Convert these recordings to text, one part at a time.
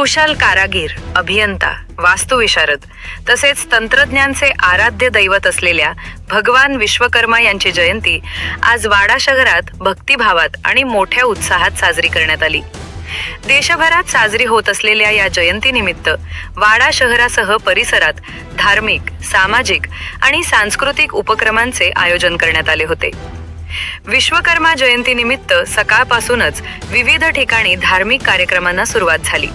कुशल कारागीर अभियंता वास्तुविशारद तसेच तंत्रज्ञानचे आराध्य दैवत असलेल्या भगवान विश्वकर्मा यांची जयंती आज वाडा शहरात भक्तिभावात आणि मोठ्या उत्साहात साजरी करण्यात आली. देशभरात साजरी होत असलेल्या या जयंतीनिमित्त वाडा शहरासह परिसरात धार्मिक सामाजिक आणि सांस्कृतिक उपक्रमांचे आयोजन करण्यात आले होते. विश्वकर्मा जयंतीनिमित्त सकाळपासूनच विविध ठिकाणी धार्मिक कार्यक्रमांना सुरुवात झाली.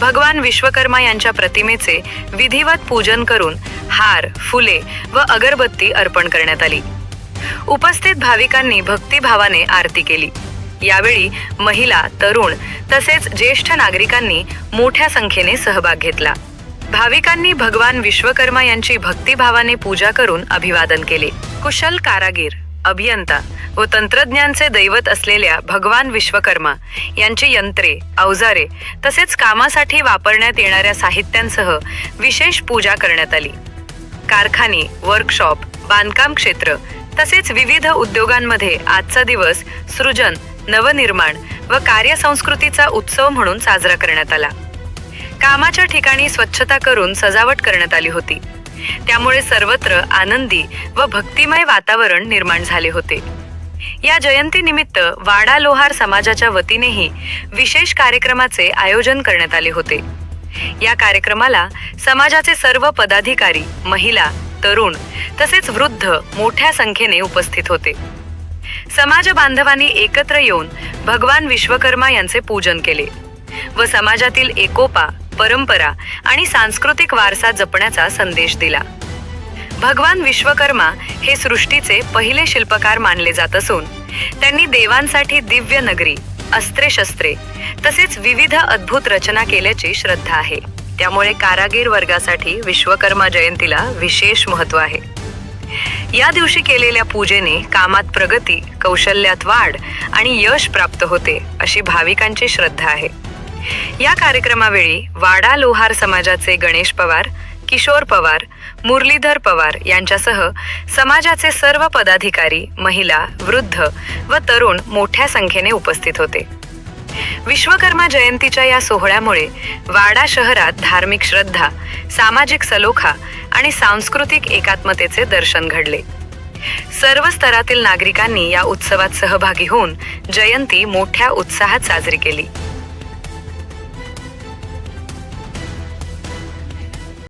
भगवान विश्वकर्मा यांच्या प्रतिमेचे विधिवत पूजन करून हार फुले व अगरबत्ती अर्पण करण्यात आली. उपस्थित भाविकांनी भक्तिभावाने आरती केली. यावेळी महिला तरुण तसेच ज्येष्ठ नागरिकांनी मोठ्या संख्येने सहभाग घेतला. भाविकांनी भगवान विश्वकर्मा यांची भक्तिभावाने पूजा करून अभिवादन केले. कुशल कारागीर अभियंता व तंत्रज्ञानचे दैवत असलेल्या भगवान विश्वकर्मा यांची यंत्रे अवजारे तसेच कामासाठी वापरण्यात येणाऱ्या साहित्यांसह विशेष पूजा करण्यात आली. कारखाने वर्कशॉप बांधकाम क्षेत्र तसेच विविध उद्योगांमध्ये आजचा दिवस सृजन नवनिर्माण व कार्यसंस्कृतीचा उत्सव म्हणून साजरा करण्यात आला. कामाच्या ठिकाणी स्वच्छता करून सजावट करण्यात आली होती. त्यामुळे सर्वत्र आनंदी व भक्तिमय वातावरण निर्माण झाले होते. या जयंतीनिमित्त वाडा लोहार समाजाच्या वतीनेही विशेष कार्यक्रमाचे आयोजन करण्यात आले होते. या कार्यक्रमाला समाजाचे सर्व पदाधिकारी महिला तरुण तसेच वृद्ध मोठ्या संख्येने उपस्थित होते. समाज बांधवांनी एकत्र येऊन भगवान विश्वकर्मा यांचे पूजन केले व समाजातील एकोपा परंपरा आणि सांस्कृतिक वारसा जपण्याचा संदेश दिला. भगवान विश्वकर्मा हे सृष्टीचे पहिले शिल्पकार मानले जात असून त्यांनी देवांसाठी दिव्य नगरी अस्त्रे शस्त्रे तसेच विविध अद्भुत रचना केल्याची श्रद्धा आहे. त्यामुळे कारागीर वर्गासाठी विश्वकर्मा जयंतीला विशेष महत्त्व आहे. या दिवशी केलेल्या पूजेने कामात प्रगती कौशल्यात वाढ आणि यश प्राप्त होते अशी भाविकांची श्रद्धा आहे. या कार्यक्रमावेळी वाडा लोहार समाजाचे गणेश पवार किशोर पवार मुरलीधर पवार यांच्यासह समाजाचे सर्व पदाधिकारी महिला वृद्ध व तरुण मोठ्या संख्येने उपस्थित होते. विश्वकर्मा जयंतीच्या या सोहळ्यामुळे वाडा शहरात धार्मिक श्रद्धा सामाजिक सलोखा आणि सांस्कृतिक एकात्मतेचे दर्शन घडले. सर्व स्तरातील नागरिकांनी या उत्सवात सहभागी होऊन जयंती मोठ्या उत्साहात साजरी केली.